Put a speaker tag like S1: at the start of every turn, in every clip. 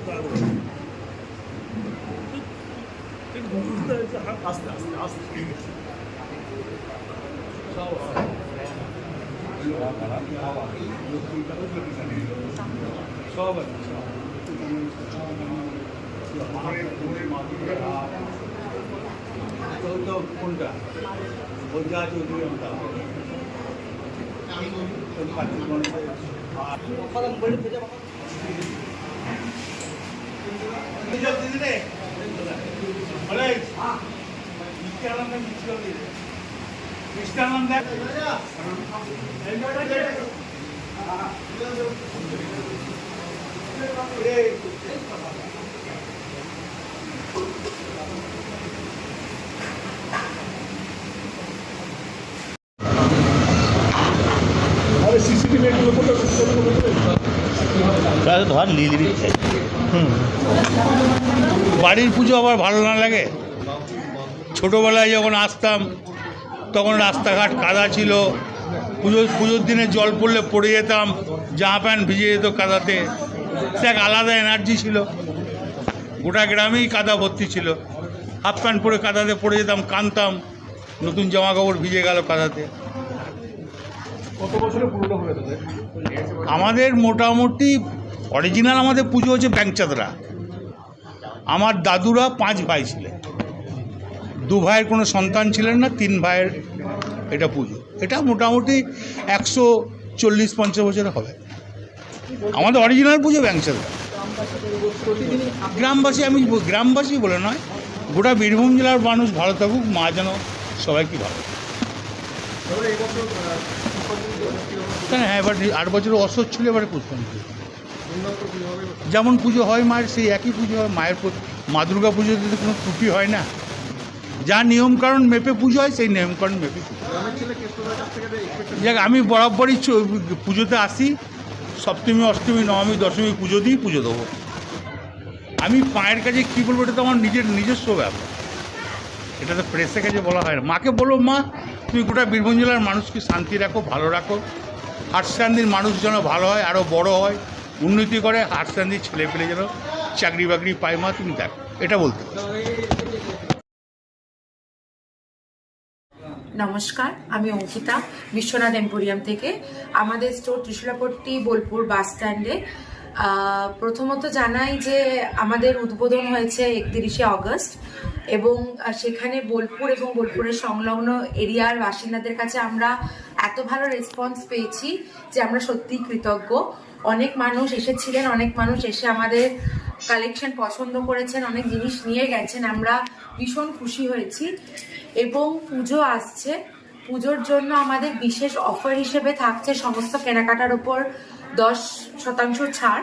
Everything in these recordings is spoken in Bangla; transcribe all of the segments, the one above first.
S1: যেতে হবে আস্তে আস্তে আস্তে সব চৌদ্দ কোনটা বজ্জা চৌধুরী আমি আমটা
S2: কদম বলে ভেজা বাবা।
S3: ধর নিয়ে নিবি বাড়ির পুজো আবার ভালো না লাগে। ছোটোবেলায় যখন আসতাম তখন রাস্তাঘাট কাদা ছিল। পুজো পুজোর দিনে জল পড়লে পড়ে যেতাম জামা প্যান্ট ভিজে যেত কাদাতে। সে এক আলাদা এনার্জি ছিল। গোটা গ্রামেই কাদা ভর্তি ছিল। হাফ প্যান্ট পরে কাদাতে পড়ে যেতাম কানতাম। নতুন জামা কাপড় ভিজে গেল কাদাতে।
S1: কত বছরে পুরোটা
S3: আমাদের মোটামুটি অরিজিনাল আমাদের পুজো হচ্ছে ব্যাংচাদরা। আমার দাদুরা পাঁচ ভাই ছিলেন। দু ভাইয়ের কোনো সন্তান ছিলেন না, তিন ভাইয়ের এটা পুজো। এটা মোটামুটি একশো চল্লিশ পঞ্চাশ বছরে হবে। আমাদের অরিজিনাল পুজো ব্যাংচাদরা গ্রামবাসী, আমি গ্রামবাসী বলে নয়, গোটা বীরভূম জেলার মানুষ ভালো থাকুক, মা যেন সবাইকে ভালো হ্যাঁ এবার আট বছর অসহ্য ছিল, এবারে পুষ্পাঞ্জলি। যেমন পুজো হয় মায়ের, সেই একই পুজো হয় মায়ের মা দুর্গা পুজোতে তো কোনো ত্রুটি হয় না, যা নিয়মকানুন মেপে পুজো হয়, সেই নিয়মকানুন মেপে যাক, আমি বরাবরই পুজোতে আসি। সপ্তমী, অষ্টমী, নবমী, দশমী পুজো দিই পুজো দেবো। আমি মায়ের কাছে কী বলব, এটা তো আমার নিজের নিজস্ব ব্যাপার। এটা তো প্রেসের কাছে বলা হয় না। মাকে বলো মা, তুমি গোটা বীরভূম জেলার মানুষকে শান্তি রাখো, ভালো রাখো। হাটসান্দির মানুষ যেন ভালো হয় আরও বড় হয়। উন্নতি করে হাটসান্দির ছেলে পেলে যেন চাকরি বাকরি পায় মা, তুমি দেখো, এটা বলতে
S4: নমস্কার, আমি অঙ্কিতা, বিশ্বনাথ এম্পোরিয়াম থেকে। আমাদের স্টোর ত্রিশুলাপট্টি, বোলপুর বাস স্ট্যান্ডে। প্রথমত জানাই যে আমাদের উদ্বোধন হয়েছে একত্রিশে অগস্ট এবং সেখানে বোলপুর এবং বোলপুরের সংলগ্ন এরিয়ার বাসিন্দাদের কাছে আমরা এত ভালো রেসপন্স পেয়েছি যে আমরা সত্যিই কৃতজ্ঞ। অনেক মানুষ এসেছিলেন, অনেক মানুষ এসে আমাদের কালেকশন পছন্দ করেছেন, অনেক জিনিস নিয়ে গেছেন। আমরা ভীষণ খুশি হয়েছি এবং পুজো আসছে। পুজোর জন্য আমাদের বিশেষ অফার হিসেবে থাকছে সমস্ত কেনাকাটার ওপর দশ শতাংশ ছাড়।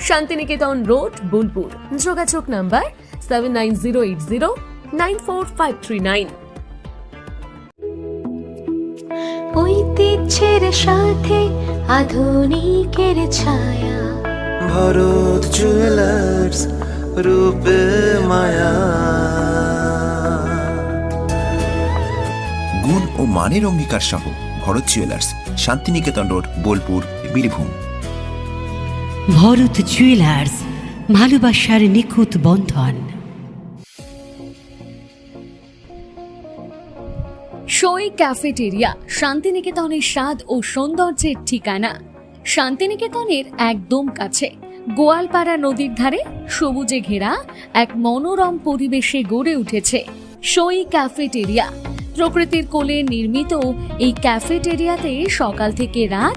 S5: শান্তিনিকেতন রোড বোলপুর। যোগাযোগ number seven nine zero eight zero
S6: nine four five three nine
S7: ঐতিহ্যের সাথে আধুনিকের ছায়া।
S8: ভরত জুয়েলার্স রূপে মায়া।
S9: গুণ ও মানের অঙ্গীকার সহ Bharat jewellers Santiniketan road Bolpur Birbhum.
S10: Bharat jewellers ভালোবাসার নিখুঁত বন্ধন।
S6: সই ক্যাফেটেরিয়া শান্তিনিকেতনের স্বাদ ও সৌন্দর্যের ঠিকানা। শান্তিনিকেতনের একদম কাছে, গোয়ালপাড়া নদীর ধারে সবুজে ঘেরা এক মনোরম পরিবেশে গড়ে উঠেছে সই ক্যাফেটেরিয়া প্রকৃতির কোলে নির্মিত এই ক্যাফেটেরিয়াতে সকাল থেকে রাত